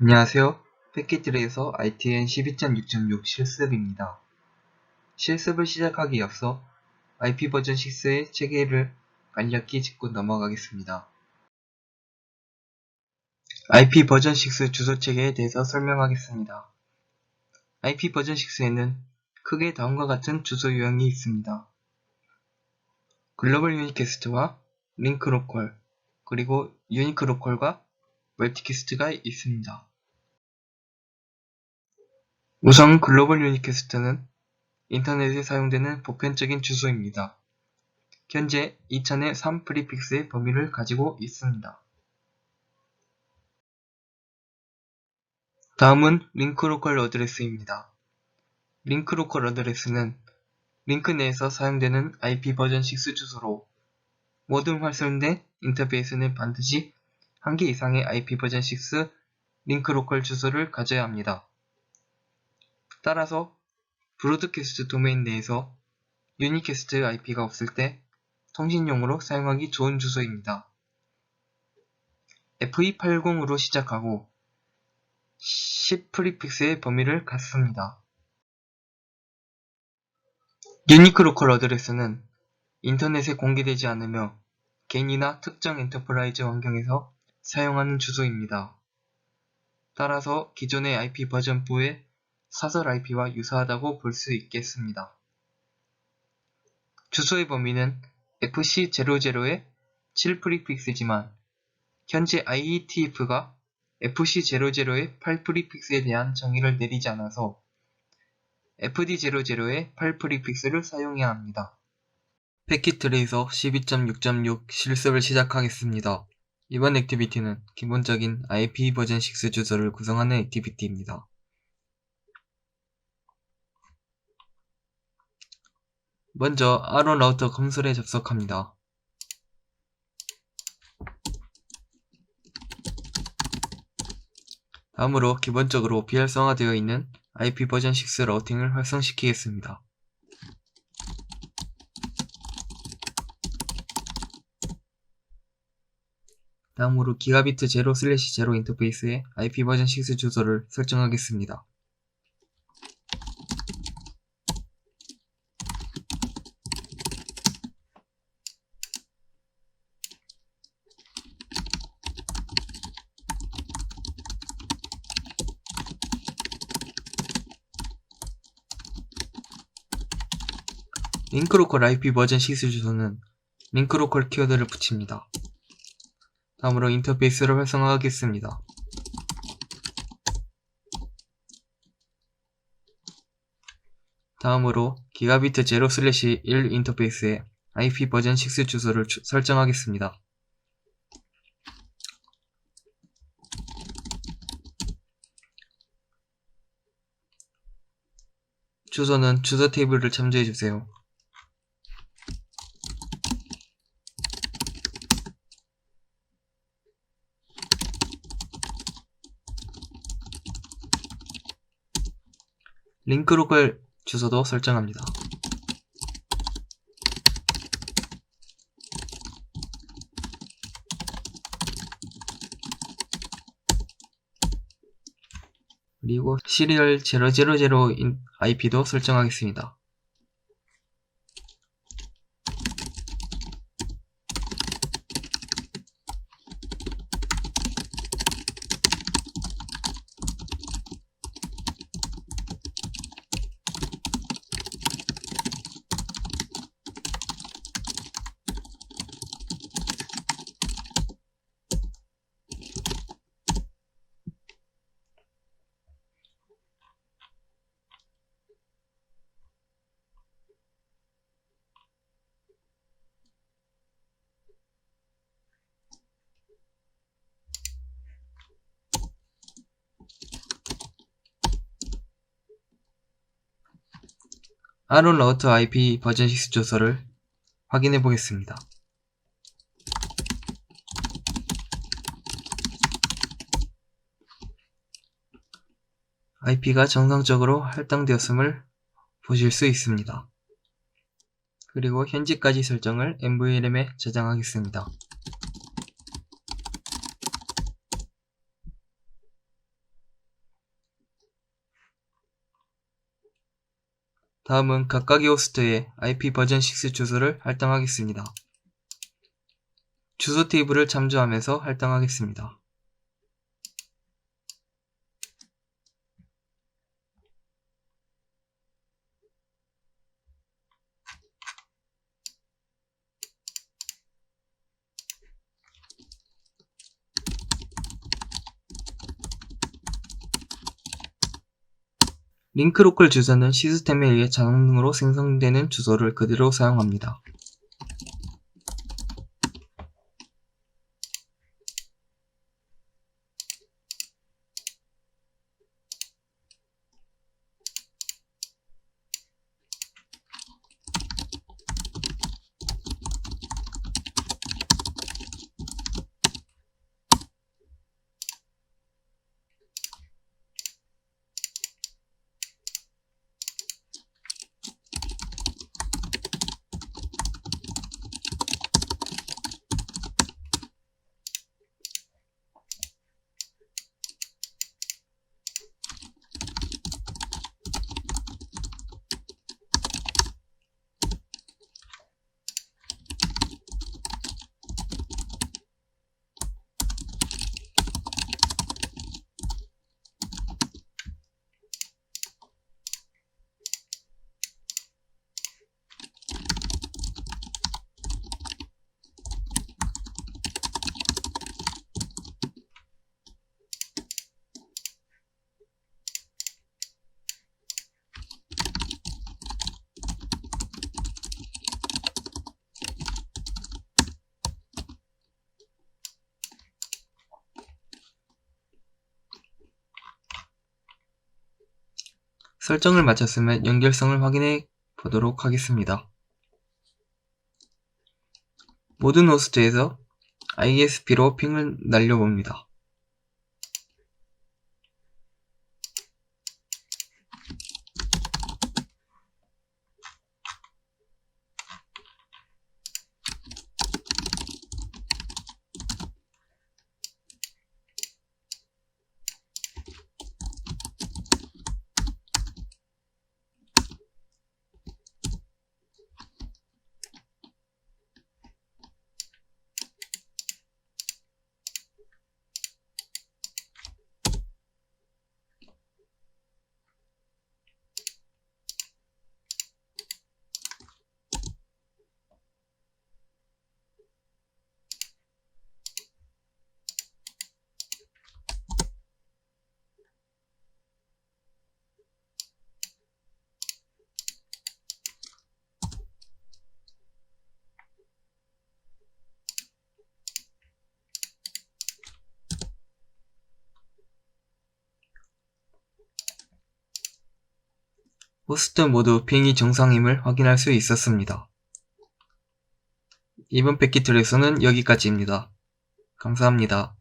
안녕하세요. 패키트레에서 ITN 12.6.6 실습입니다. 실습을 시작하기 앞서 IP 버전 6의 체계를 간략히 짚고 넘어가겠습니다. IP 버전 6 주소 체계에 대해서 설명하겠습니다. IP 버전 6에는 크게 다음과 같은 주소 유형이 있습니다. 글로벌 유니캐스트와 링크 로컬, 그리고 유니크 로컬과 멀티캐스트가 있습니다. 우선 글로벌 유니캐스트는 인터넷에 사용되는 보편적인 주소입니다. 현재 2000의 3 프리픽스의 범위를 가지고 있습니다. 다음은 링크 로컬 어드레스입니다. 링크 로컬 어드레스는 링크 내에서 사용되는 IP 버전 6 주소로 모든 활성된 인터페이스는 반드시 한 개 이상의 IP 버전 6 링크 로컬 주소를 가져야 합니다. 따라서 브로드캐스트 도메인 내에서 유니캐스트 IP가 없을 때 통신용으로 사용하기 좋은 주소입니다. FE80으로 시작하고 10 프리픽스의 범위를 갖습니다. 유니크 로컬 어드레스는 인터넷에 공개되지 않으며 개인이나 특정 엔터프라이즈 환경에서 사용하는 주소입니다. 따라서 기존의 IP 버전부의 사설 IP와 유사하다고 볼 수 있겠습니다. 주소의 범위는 FC00의 7 프리픽스지만 현재 IETF가 FC00의 8 프리픽스에 대한 정의를 내리지 않아서 FD00의 8 프리픽스를 사용해야 합니다. 패킷 트레이서 12.6.6 실습을 시작하겠습니다. 이번 액티비티는 기본적인 IP 버전 6 주소를 구성하는 액티비티입니다. 먼저 아론 라우터 콘솔에 접속합니다. 다음으로 기본적으로 비활성화되어 있는 IP 버전 6 라우팅을 활성시키겠습니다. 다음으로 기가비트 0 슬래시 0 인터페이스에 IP 버전 6 주소를 설정하겠습니다. 링크로컬 IP 버전 6 주소는 링크로컬 키워드를 붙입니다. 다음으로 인터페이스를 활성화하겠습니다. 다음으로 기가비트 0 슬래시 1 인터페이스에 IP 버전 6 주소를 주- 설정하겠습니다. 주소는 주소 테이블을 참조해 주세요. 링크 로컬 주소도 설정합니다. 그리고 시리얼 000 인- IP도 설정하겠습니다. 아론 라우터 IP 버전 6 주소를 확인해 보겠습니다. IP가 정상적으로 할당되었음을 보실 수 있습니다. 그리고 현재까지 설정을 MVLM에 저장하겠습니다. 다음은 각각의 호스트의 IP 버전 6 주소를 할당하겠습니다. 주소 테이블을 참조하면서 할당하겠습니다. 링크 로컬 주소는 시스템에 의해 자동으로 생성되는 주소를 그대로 사용합니다. 설정을 마쳤으면 연결성을 확인해 보도록 하겠습니다. 모든 호스트에서 ISP로 핑을 날려봅니다. 호스트 모두 핑이 정상임을 확인할 수 있었습니다. 이번 패키트 레슨은 여기까지입니다. 감사합니다.